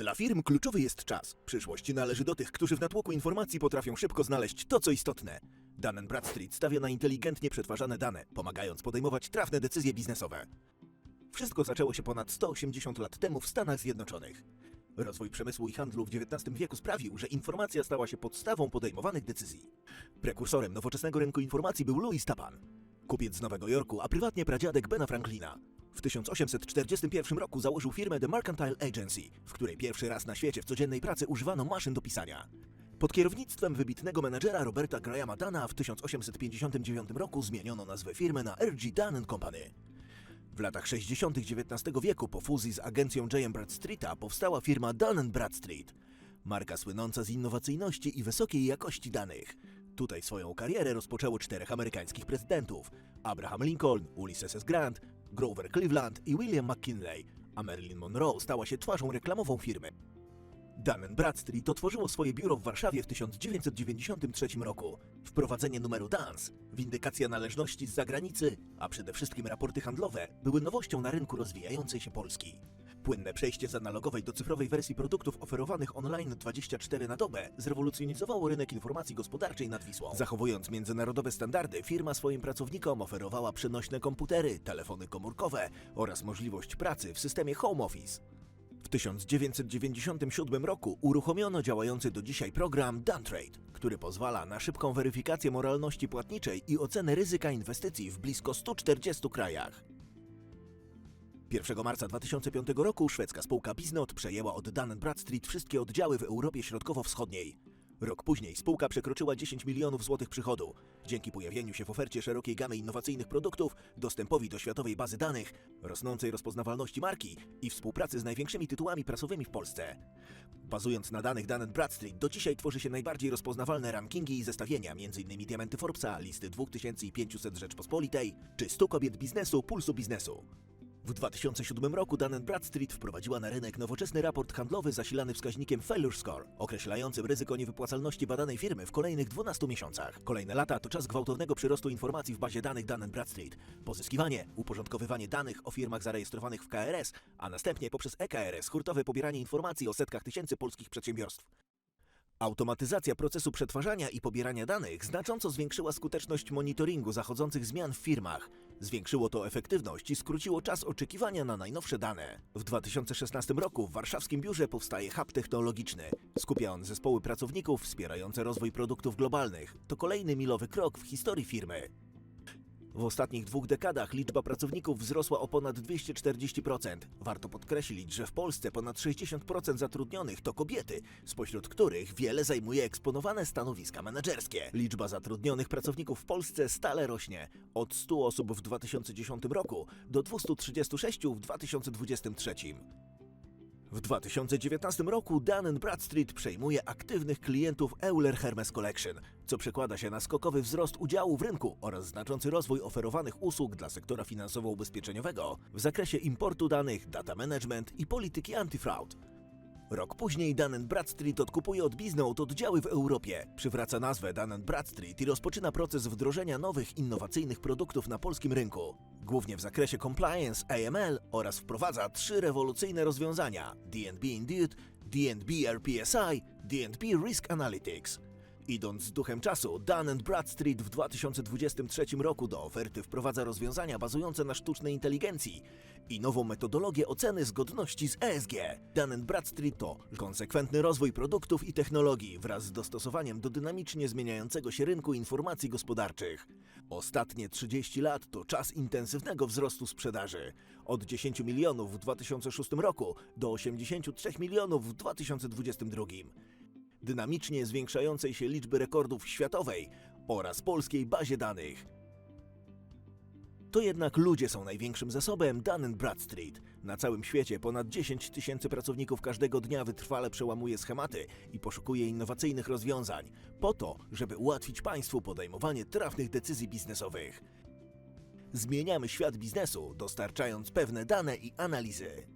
Dla firm kluczowy jest czas. Przyszłość należy do tych, którzy w natłoku informacji potrafią szybko znaleźć to, co istotne. Dun Bradstreet stawia na inteligentnie przetwarzane dane, pomagając podejmować trafne decyzje biznesowe. Wszystko zaczęło się ponad 180 lat temu w Stanach Zjednoczonych. Rozwój przemysłu i handlu w XIX wieku sprawił, że informacja stała się podstawą podejmowanych decyzji. Prekursorem nowoczesnego rynku informacji był Louis Tapan, kupiec z Nowego Jorku, a prywatnie pradziadek Bena Franklina. W 1841 roku założył firmę The Mercantile Agency, w której pierwszy raz na świecie w codziennej pracy używano maszyn do pisania. Pod kierownictwem wybitnego menedżera Roberta Grahama Dana w 1859 roku zmieniono nazwę firmy na R.G. Dun Company. W latach 60. XIX wieku po fuzji z agencją J.M. Bradstreeta powstała firma Dun Bradstreet, marka słynąca z innowacyjności i wysokiej jakości danych. Tutaj swoją karierę rozpoczęło czterech amerykańskich prezydentów: Abraham Lincoln, Ulysses S. Grant, Grover Cleveland i William McKinley, a Marilyn Monroe stała się twarzą reklamową firmy. Dun Bradstreet otworzyło swoje biuro w Warszawie w 1993 roku. Wprowadzenie numeru DANS, windykacja należności z zagranicy, a przede wszystkim raporty handlowe były nowością na rynku rozwijającej się Polski. Płynne przejście z analogowej do cyfrowej wersji produktów oferowanych online 24 na dobę zrewolucjonizowało rynek informacji gospodarczej nad Wisłą. Zachowując międzynarodowe standardy, firma swoim pracownikom oferowała przenośne komputery, telefony komórkowe oraz możliwość pracy w systemie Home Office. W 1997 roku uruchomiono działający do dzisiaj program DunTrade, który pozwala na szybką weryfikację moralności płatniczej i ocenę ryzyka inwestycji w blisko 140 krajach. 1 marca 2005 roku szwedzka spółka Biznot przejęła od Dun Bradstreet wszystkie oddziały w Europie Środkowo-Wschodniej. Rok później spółka przekroczyła 10 milionów złotych przychodu. Dzięki pojawieniu się w ofercie szerokiej gamy innowacyjnych produktów, dostępowi do światowej bazy danych, rosnącej rozpoznawalności marki i współpracy z największymi tytułami prasowymi w Polsce. Bazując na danych Dun Bradstreet, do dzisiaj tworzy się najbardziej rozpoznawalne rankingi i zestawienia, m.in. Diamenty Forbesa, listy 2500 Rzeczpospolitej, czy 100 kobiet biznesu Pulsu Biznesu. W 2007 roku Dun Bradstreet wprowadziła na rynek nowoczesny raport handlowy zasilany wskaźnikiem Failure Score, określającym ryzyko niewypłacalności badanej firmy w kolejnych 12 miesiącach. Kolejne lata to czas gwałtownego przyrostu informacji w bazie danych Dun Bradstreet, pozyskiwanie, uporządkowywanie danych o firmach zarejestrowanych w KRS, a następnie poprzez EKRS hurtowe pobieranie informacji o setkach tysięcy polskich przedsiębiorstw. Automatyzacja procesu przetwarzania i pobierania danych znacząco zwiększyła skuteczność monitoringu zachodzących zmian w firmach. Zwiększyło to efektywność i skróciło czas oczekiwania na najnowsze dane. W 2016 roku w warszawskim biurze powstaje hub technologiczny. Skupia on zespoły pracowników wspierające rozwój produktów globalnych. To kolejny milowy krok w historii firmy. W ostatnich dwóch dekadach liczba pracowników wzrosła o ponad 240%. Warto podkreślić, że w Polsce ponad 60% zatrudnionych to kobiety, spośród których wiele zajmuje eksponowane stanowiska menedżerskie. Liczba zatrudnionych pracowników w Polsce stale rośnie. Od 100 osób w 2010 roku do 236 w 2023. W 2019 roku Dun Bradstreet przejmuje aktywnych klientów Euler Hermes Collection, co przekłada się na skokowy wzrost udziału w rynku oraz znaczący rozwój oferowanych usług dla sektora finansowo-ubezpieczeniowego w zakresie importu danych, data management i polityki antifraud. Rok później Dun Bradstreet odkupuje od Biznote oddziały w Europie, przywraca nazwę Dun Bradstreet i rozpoczyna proces wdrożenia nowych, innowacyjnych produktów na polskim rynku, głównie w zakresie compliance, AML oraz wprowadza trzy rewolucyjne rozwiązania. D&B Indeed, D&B RPSI, D&B Risk Analytics. Idąc z duchem czasu, Dun Bradstreet w 2023 roku do oferty wprowadza rozwiązania bazujące na sztucznej inteligencji i nową metodologię oceny zgodności z ESG. Dun Bradstreet to konsekwentny rozwój produktów i technologii wraz z dostosowaniem do dynamicznie zmieniającego się rynku informacji gospodarczych. Ostatnie 30 lat to czas intensywnego wzrostu sprzedaży. Od 10 milionów w 2006 roku do 83 milionów w 2022 dynamicznie zwiększającej się liczby rekordów światowej oraz polskiej bazie danych. To jednak ludzie są największym zasobem Dun Bradstreet. Na całym świecie ponad 10 tysięcy pracowników każdego dnia wytrwale przełamuje schematy i poszukuje innowacyjnych rozwiązań, po to, żeby ułatwić państwu podejmowanie trafnych decyzji biznesowych. Zmieniamy świat biznesu, dostarczając pewne dane i analizy.